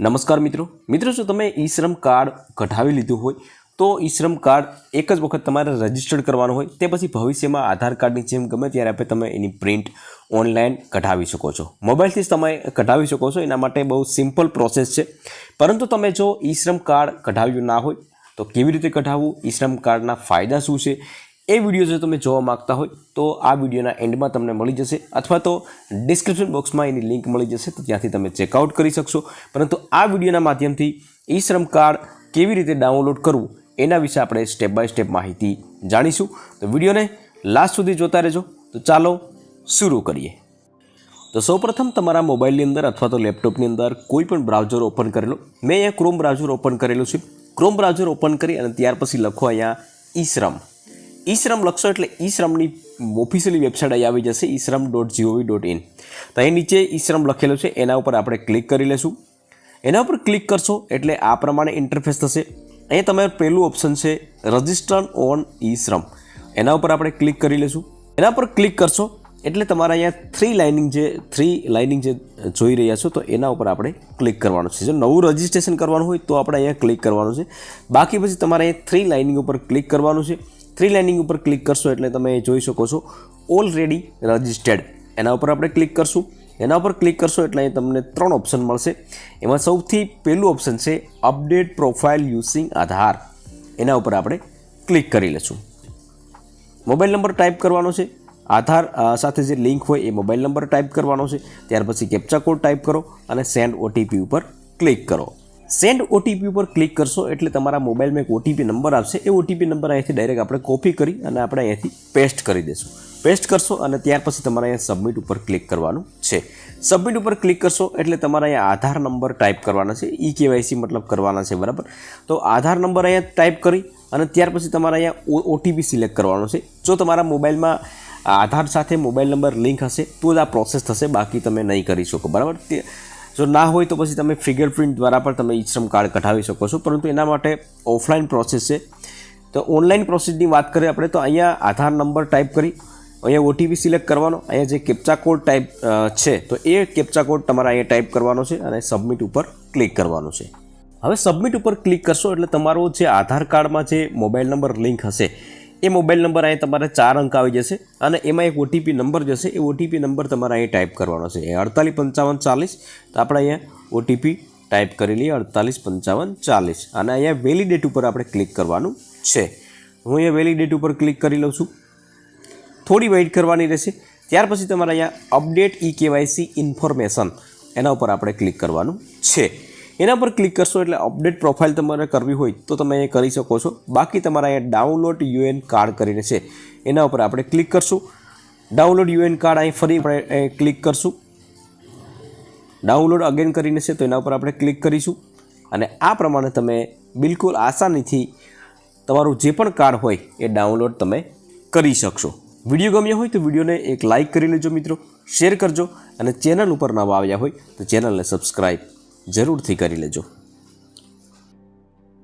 નમસ્કાર મિત્રો. મિત્રો, જો તમે ઈ શ્રમ કાર્ડ કઢાવી લીધું હોય, તો ઈ શ્રમ કાર્ડ એક જ વખત તમારે રજીસ્ટર્ડ કરવાનું હોય, તે પછી ભવિષ્યમાં આધાર કાર્ડની જેમ ગમે ત્યારે આપણે તમે એની પ્રિન્ટ ઓનલાઈન કઢાવી શકો છો. મોબાઈલથી જ તમે કઢાવી શકો છો, એના માટે બહુ સિમ્પલ પ્રોસેસ છે. પરંતુ તમે જો ઈ શ્રમ કાર્ડ કઢાવ્યું ના હોય, તો કેવી રીતે કઢાવવું? ઈ શ્રમ કાર્ડના ફાયદા શું છે? એ વીડિયો જો તમે જોવા માગતા હોય, તો આ વિડીયોના એન્ડમાં તમને મળી જશે અથવા તો ડિસ્ક્રિપ્શન બોક્સમાં એની લિંક મળી જશે, તો ત્યાંથી તમે ચેકઆઉટ કરી શકશો. પરંતુ આ વિડીયોના માધ્યમથી ઈ શ્રમ કાર્ડ કેવી રીતે ડાઉનલોડ કરવું, એના વિશે આપણે સ્ટેપ બાય સ્ટેપ માહિતી જાણીશું. તો વિડીયોને લાસ્ટ સુધી જોતા રહેજો. તો ચાલો શરૂ કરીએ. તો સૌપ્રથમ તમારા મોબાઈલની અંદર અથવા તો લેપટોપની અંદર કોઈ પણ બ્રાઉઝર ઓપન કરેલો મેં અહીંયા ક્રોમ બ્રાઉઝર ઓપન કરેલું છે. ક્રોમ બ્રાઉઝર ઓપન કરી અને ત્યાર પછી લખો અહીંયા ઈ શ્રમ. ઈ શ્રમ લખશો એટલે ઈ શ્રમની ઓફિશિયલી વેબસાઇટ અહીં આવી જશે ઈ શ્રમ ડોટ જીઓવી ડોટ ઇન તો અહીં નીચે ઈ શ્રમ લખેલું છે, એના ઉપર આપણે ક્લિક કરી લેશું. એના ઉપર ક્લિક કરશો એટલે આ પ્રમાણે ઇન્ટરફેસ થશે. અહીંયા તમારું પહેલું ઓપ્શન છે રજિસ્ટર ઓન ઈ શ્રમ એના ઉપર આપણે ક્લિક કરી લેશું. એના પર ક્લિક કરશો એટલે તમારા અહીંયા થ્રી લાઇનિંગ જે થ્રી લાઇનિંગ જે જોઈ રહ્યા છો, તો એના ઉપર આપણે ક્લિક કરવાનું છે. જો નવું રજિસ્ટ્રેશન કરવાનું હોય તો આપણે અહીંયા ક્લિક કરવાનું છે. બાકી પછી તમારે અહીંયા થ્રી લાઇનિંગ ઉપર ક્લિક કરવાનું છે. થ્રી લાઇનિંગ ઉપર ક્લિક કરશો એટલે તમે જોઈ શકો છો ઓલરેડી રજિસ્ટર્ડ એના ઉપર આપણે ક્લિક કરશું. એના ઉપર ક્લિક કરશો એટલે તમને ત્રણ ઓપ્શન મળશે. એમાં સૌથી પહેલું ઓપ્શન છે અપડેટ પ્રોફાઇલ યુઝિંગ આધાર એના ઉપર આપણે ક્લિક કરી લઈશું મોબાઈલ નંબર ટાઈપ કરવાનો છે. આધાર સાથે જે લિંક હોય એ મોબાઈલ નંબર ટાઈપ કરવાનો છે. ત્યાર પછી કેપ્ચા કોડ ટાઈપ કરો અને સેન્ડ ઓટીપી ઉપર ક્લિક કરો. સેન્ડ ઓટીપી ઉપર ક્લિક કરશો એટલે તમારા મોબાઈલમાં એક ઓટીપી નંબર આવશે. એ ઓટીપી નંબર અહીંયાથી ડાયરેક્ટ આપણે કોપી કરી અને આપણે અહીંયાથી પેસ્ટ કરી દઈશું પેસ્ટ કરશો અને ત્યાર પછી તમારે અહીંયા સબમિટ ઉપર ક્લિક કરવાનું છે. સબમિટ ઉપર ક્લિક કરશો એટલે તમારે અહીંયા આધાર નંબર ટાઈપ કરવાના છે. ઈ કેવાયસી મતલબ કરવાના છે, બરાબર? તો આધાર નંબર અહીંયા ટાઈપ કરી અને ત્યાર પછી તમારે અહીંયા ઓટીપી સિલેક્ટ કરવાનો છે. જો તમારા મોબાઈલમાં આધાર સાથે મોબાઈલ નંબર લિંક હશે, તો જ આ પ્રોસેસ થશે. બાકી તમે નહીં કરી શકો, બરાબર? જો ના હોય તો પછી તમે ફિંગરપ્રિન્ટ દ્વારા પણ તમે ઈ શ્રમ કાર્ડ કઢાવી શકો છો. પરંતુ એના માટે ઓફલાઈન પ્રોસેસ છે. તો ઓનલાઈન પ્રોસેસની વાત કરીએ આપણે, તો અહીંયા આધાર નંબર ટાઈપ કરી, અહીંયા ઓટીપી સિલેક્ટ કરવાનો, અહીંયા જે કેપ્ચા કોડ ટાઈપ છે, તો એ કેપ્ચા કોડ તમારે અહીંયા ટાઈપ કરવાનો છે અને સબમિટ ઉપર ક્લિક કરવાનું છે. હવે સબમિટ ઉપર ક્લિક કરશો એટલે તમારો જે આધાર કાર્ડમાં જે મોબાઈલ નંબર લિંક હશે એ મોબાઈલ નંબર અહીં તમારે ચાર અંક આવી જશે અને એમાં એક ઓટીપી નંબર જશે. એ ઓટીપી નંબર તમારે અહીં ટાઈપ કરવાનો છે. એ અડતાલીસ પંચાવન ચાલીસ. તો આપણે અહીંયા ઓટીપી ટાઈપ કરી લઈએ, અડતાલીસ પંચાવન ચાલીસ. અને અહીંયા વેલિડેટ ઉપર આપણે ક્લિક કરવાનું છે. હું અહીંયા વેલિડેટ ઉપર ક્લિક કરી લઉં છું. થોડી વેઇટ કરવાની રહેશે. ત્યાર પછી તમારે અહીંયા અપડેટ ઈ કેવાયસી ઇન્ફોર્મેશન એના ઉપર આપણે ક્લિક કરવાનું છે. એના પર ક્લિક કરશો એટલે અપડેટ પ્રોફાઇલ તમારે કરવી હોય તો તમે એ કરી શકો છો. બાકી તમારા અહીંયા ડાઉનલોડ યુએન કાર્ડ કરીને છે. એના ઉપર આપણે ક્લિક કરશું. ડાઉનલોડ યુએન કાર્ડ અહીં ફરી ક્લિક કરશું. ડાઉનલોડ અગેન કરીને છે તો એના ઉપર આપણે ક્લિક કરીશું. અને આ પ્રમાણે તમે બિલકુલ આસાનીથી તમારું જે પણ કાર્ડ હોય એ ડાઉનલોડ તમે કરી શકશો. વીડિયો ગમ્યો હોય તો વિડીયોને એક લાઇક કરી લેજો મિત્રો. શેર કરજો. અને ચેનલ ઉપર નવા આવ્યા હોય તો ચેનલને સબસ્ક્રાઈબ જરૂરથી કરી લેજો.